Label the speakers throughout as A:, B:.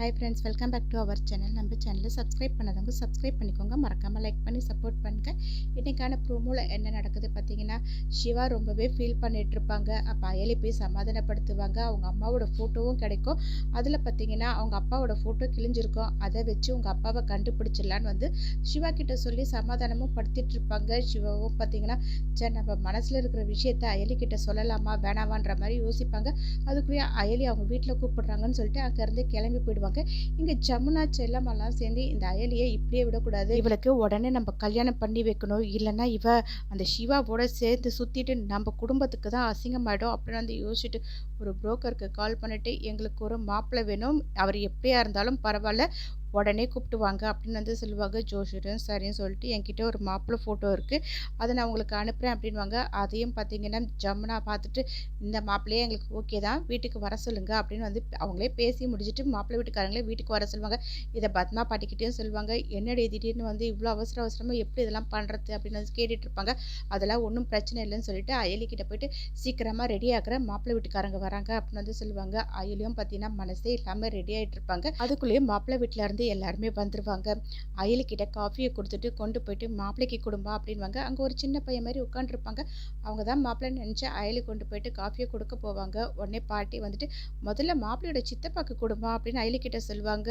A: Hi friends welcome back to our channel நம்ம சேனலை subscribe பண்ணதவங்க subscribe பண்ணிக்கோங்க. மறக்காமல் லைக் பண்ணி சப்போர்ட் பண்ணுங்க. இன்றைக்கான ப்ரோமோவில் என்ன நடக்குது பார்த்தீங்கன்னா சிவா ரொம்பவே ஃபீல் பண்ணிகிட்ருப்பாங்க இருப்பாங்க. அப்போ அயலி போய் சமாதானப்படுத்துவாங்க. அவங்க அம்மாவோட ஃபோட்டோவும் கிடைக்கும். அதில் பார்த்தீங்கன்னா அவங்க அப்பாவோட ஃபோட்டோ கிழிஞ்சிருக்கும். அதை வச்சு உங்கள் அப்பாவை கண்டுபிடிச்சிடலான்னு வந்து சிவா கிட்ட சொல்லி சமாதானமும் படுத்திட்டு இருப்பாங்க. சிவாவும் பார்த்தீங்கன்னா சரி நம்ம மனசில் இருக்கிற விஷயத்த அயலி கிட்ட சொல்லலாமா வேணாமான்ற மாதிரி யோசிப்பாங்க. அதுக்குள்ளேயே அயலி அவங்க வீட்டில் கூப்பிடுறாங்கன்னு சொல்லிட்டு அங்கேருந்து கிளம்பி போயிடுவாங்க. இங்கே ஜமுனா செல்லம்மாலாம் சேர்ந்து இந்த அயலியை இப்படியே விடக்கூடாது. இவளுக்கு உடனே நம்ம கல்யாணம் பண்ணி வைக்கணும். இல்லைன்னா இவ அந்த சிவாவோட சேர்த்து சுற்றிட்டு நம்ம குடும்பத்துக்கு தான் அசிங்கமாயிடும் அப்படின்னு வந்து யோசிச்சுட்டு ஒரு புரோக்கருக்கு கால் பண்ணிட்டு எங்களுக்கு ஒரு மாப்பிள்ளை வேணும். அவர் எப்படியா இருந்தாலும் பரவாயில்ல. உடனே கூப்பிட்டுவாங்க. அப்படின்னு வந்து சொல்லுவாங்க. ஜோஷியரும் சரின்னு சொல்லிட்டு என்கிட்ட ஒரு மாப்பிள்ளை ஃபோட்டோ இருக்குது அதை நான் உங்களுக்கு அனுப்புகிறேன் அப்படின்வாங்க அதையும் பார்த்தீங்கன்னா ஜமுனா பார்த்துட்டு இந்த மாப்பிள்ளையே எங்களுக்கு ஓகே தான். வீட்டுக்கு வர சொல்லுங்கள் அப்படின்னு வந்து அவங்களே பேசி முடிச்சுட்டு மாப்பிள்ளை வீட்டுக்காரங்களே வீட்டுக்கு வர சொல்லுவாங்க. இதை பத்மா பாட்டிக்கிட்டேயும் சொல்லுவாங்க. என்னடி திடீர்னு வந்து இவ்வளோ அவசர அவசரமாக எப்படி இதெல்லாம் பண்ணுறது அப்படின்னு வந்து கேட்டுட்டு இருப்பாங்க. அதெல்லாம் ஒன்றும் பிரச்சனை இல்லைன்னு சொல்லிட்டு அயலிக்கிட்ட போயிட்டு சீக்கிரமாக ரெடி ஆகிற மாப்பிள்ளை வீட்டுக்காரங்க வராங்க அப்படின்னு வந்து சொல்லுவாங்க. அயலியும் பார்த்தீங்கன்னா மனசே இல்லாமல் ரெடி ஆகிட்டு இருப்பாங்க. அதுக்குள்ளேயே மாப்பிள்ளை வீட்டில் இருந்து வந்து எல்லாருமே வந்துருவாங்க. அயலிக்கிட்ட காஃபியை கொடுத்துட்டு கொண்டு போயிட்டு மாப்பிள்ளைக்கு கொடும்பா அப்படின்வாங்க அங்கே ஒரு சின்ன பையன் மாதிரி உட்காந்துருப்பாங்க அவங்க தான் மாப்பிள்ளைன்னு நினச்சி அயலி கொண்டு போயிட்டு காஃபியை கொடுக்க போவாங்க. உடனே பாட்டி வந்துட்டு முதல்ல மாப்பிள்ளையோட சித்தப்பாக்கு கொடுமா? அப்படின்னு அயலிக்கிட்ட சொல்லுவாங்க.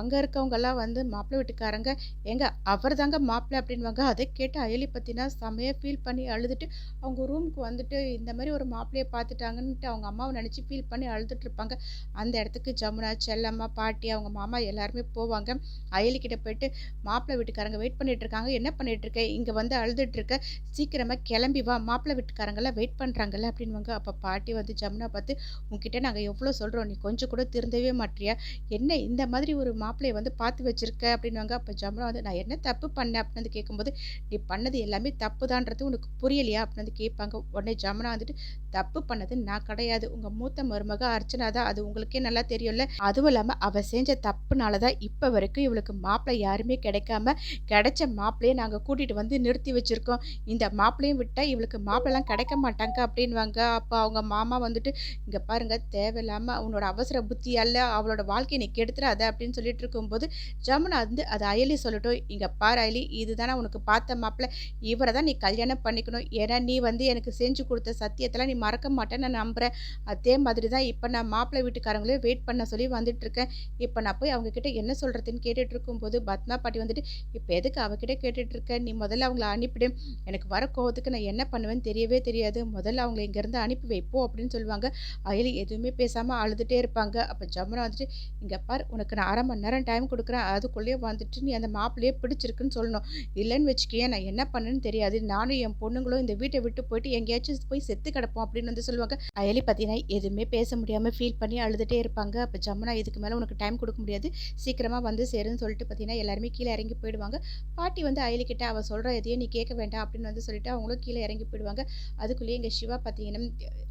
A: அங்கே இருக்கவங்கெல்லாம் வந்து மாப்பிள்ளை வீட்டுக்காரங்க எங்க அவர் தாங்க மாப்பிள்ளை? அப்படின்வாங்க அதை கேட்டு அயலி பற்றினா செமையாக ஃபீல் பண்ணி அழுதுட்டு அவங்க ரூமுக்கு வந்துட்டு இந்த மாதிரி ஒரு மாப்பிள்ளையை பார்த்துட்டாங்கன்ட்டு அவங்க அம்மாவை நினச்சி ஃபீல் பண்ணி அழுதுட்டு இருப்பாங்க. அந்த இடத்துக்கு ஜமுனா செல்லம்மா பாட்டி அவங்க மாமா எல்லாருமே போவாங்க. அயலிக்கிட்ட போயிட்டு மாப்பிள்ளை வீட்டுக்காரங்க வெயிட் பண்ணிட்டு இருக்காங்க. என்ன பண்ணிட்டு இருக்க? இங்கே வந்து அழுதுட்டு இருக்க. சீக்கிரமாக கிளம்பி வா. மாப்பிள்ளை வீட்டுக்காரங்கெல்லாம் வெயிட் பண்ணுறாங்கல்ல அப்படின்வாங்க அப்போ பாட்டி வந்து ஜமுனா பார்த்து உங்ககிட்ட நாங்கள் எவ்வளோ சொல்கிறோம் நீ கொஞ்சம் கூட திருந்தவே மாட்டியா? என்ன இந்த மாதிரி ஒரு மாப்பிள்ளையை வந்து பார்த்து வச்சிருக்க? அப்படின்வாங்க அப்போ ஜமுனா வந்து நான் என்ன தப்பு பண்ணேன்? அப்படின்னு வந்து கேட்கும்போது நீ பண்ணது எல்லாமே தப்பு தான்றது உனக்கு புரியலையா? அப்படின்னு வந்து கேட்பாங்க. உடனே ஜமுனா வந்துட்டு தப்பு பண்ணது நான் கிடையாது. உங்கள் மூத்த மருமக அர்ச்சனா தான். அது உங்களுக்கே நல்லா தெரியும்ல. அதுவும் இல்லாமல் அவள் செஞ்ச தப்புனால தான் இப்போ வரைக்கும் இவளுக்கு மாப்பிள்ளை யாருமே கிடைக்காம கிடைச்ச மாப்பிள்ளையை நாங்கள் கூட்டிகிட்டு வந்து நிறுத்தி வச்சுருக்கோம். இந்த மாப்பிள்ளையும் விட்டால் இவளுக்கு மாப்பிள்ளைலாம் கிடைக்க மாட்டாங்க அப்படின்வாங்க அப்போ அவங்க மாமா வந்துட்டு இங்கே பாருங்க தேவையில்லாமல் அவனோட அவசர புத்தியால் அவளோட வாழ்க்கையை நீ கெடுத்துறாத அப்படின்னு சொல்லிட்டு இருக்கும்போது ஜமுனா வந்து அது அயலி சொல்லட்டும். இங்கே பாரு அயலி இதுதானே உனக்கு பார்த்த மாப்பிள்ளை. இவரை தான் நீ கல்யாணம் பண்ணிக்கணும். ஏன்னா நீ வந்து எனக்கு செஞ்சு கொடுத்த சத்தியத்தெல்லாம் நீ மறக்க மாட்டேன்னு நான் நம்புகிறேன் அதே மாதிரி தான் இப்போ நான் மாப்பிள்ளை வீட்டுக்காரங்களையும் வெயிட் பண்ண சொல்லி வந்துட்டு இருக்கேன். இப்போ நான் போய் அவங்க கிட்ட என்ன சொல்கிறதுன்னு கேட்டுட்டு இருக்கும்போது பத்மா பாட்டி வந்துட்டு இப்போ எதுக்கு அவகிட்ட கேட்டுட்டு இருக்க நீ முதல்ல அவங்கள அனுப்பிடு எனக்கு வர கோவத்துக்கு நான் என்ன பண்ணுவேன்னு தெரியவே தெரியாது. முதல்ல அவங்கள இங்கேருந்து அனுப்பி வைப்போம் அப்படின்னு சொல்லுவாங்க. அயலி எதுவுமே பேசாமல் அழுதுகிட்டே இருப்பாங்க. அப்போ ஜமுனா வந்துட்டு இங்கே பார் உனக்கு நான் அரை மணி நேரம் டைம் கொடுக்குறேன். அதுக்குள்ளேயே வந்துட்டு நீ அந்த மாப்பிள்ளையே பிடிச்சிருக்குன்னு சொல்லணும். இல்லைன்னு வச்சுக்கேன் நான் என்ன பண்ணேன்னு தெரியாது. நானும் என் பொண்ணுங்களும் இந்த வீட்டை விட்டு போயிட்டு எங்கேயாச்சும் போய் செத்து கிடப்போம் அப்படின்னு வந்து சொல்லுவாங்க. அயலி பார்த்தீங்கன்னா எதுவுமே பேச முடியாமல் ஃபீல் பண்ணி அழுதுகிட்டே இருப்பாங்க. அப்போ ஜமுனா இதுக்கு மேலே உனக்கு டைம் கொடுக்க முடியாது. சீக்கிரமாக வந்து சேருன்னு சொல்லிட்டு பார்த்தீங்கன்னா எல்லாருமே கீழே இறங்கி போயிடுவாங்க. பாட்டி வந்து அயலிக்கிட்ட அவள் சொல்கிற எதையும் நீ கேட்க வேண்டாம் அப்படின்னு வந்து சொல்லிட்டு அவங்களும் கீழே இறங்கி போயிடுவாங்க. அதுக்குள்ளேயே எங்கள் சிவா பார்த்தீங்கன்னா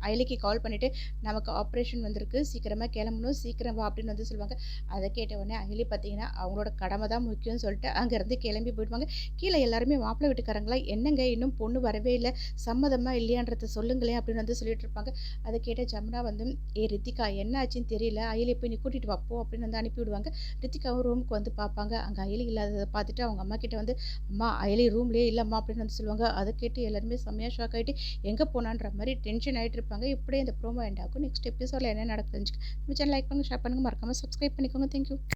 A: அயலிக்கு கால் பண்ணிவிட்டு நமக்கு ஆப்ரேஷன் வந்திருக்கு. சீக்கிரமாக கிளம்பணும். சீக்கிரம் வா அப்படின்னு வந்து சொல்லுவாங்க. அதை கேட்ட உடனே அயலி பார்த்தீங்கன்னா அவங்களோட கடமை தான் முக்கியம்னு சொல்லிட்டு அங்கேருந்து கிளம்பி போயிடுவாங்க. கீழே எல்லாருமே மாப்பிள்ளை வீட்டுக்காரங்களா? என்னங்க? இன்னும் பொண்ணு வரவே இல்லை. சம்மதமாக இல்லையான்றத சொல்லுங்களேன் அப்படின்னு வந்து சொல்லிட்டு இருப்பாங்க. அதை கேட்ட ஜமுனா வந்து ஏ ரித்திகா என்ன ஆச்சுன்னு தெரியல. அயலி போய் நீ கூட்டிகிட்டு வாப்போ அப்படின்னு வந்து அனுப்பிவிடுவாங்க ரித்திகா ரித்திகாவும் ரூமுக்கு வந்து பார்ப்பாங்க அங்கே அயலி இல்லாததை பார்த்துட்டு அவங்க அம்மா கிட்ட வந்து அம்மா அயலி ரூம்லேயே இல்லைம்மா அப்படின்னு வந்து சொல்லுவாங்க. அதை கேட்டு எல்லாருமே செம்மையாக ஷாக் ஆகிட்டு எங்கே போனான்ற மாதிரி டென்ஷன் ஆகிட்டு இருப்பாங்க. இப்படியே இந்த ப்ரோமோ எண்ட் ஆகும். நெக்ஸ்ட் எபிசோடில் என்ன நடக்குதுன்னு நம்ம சேனல் லைக் பண்ணுங்கள் ஷேர் பண்ணுங்கள் மறக்காமல் சப்ஸ்கிரைப் பண்ணிக்கோங்க. தேங்க்யூ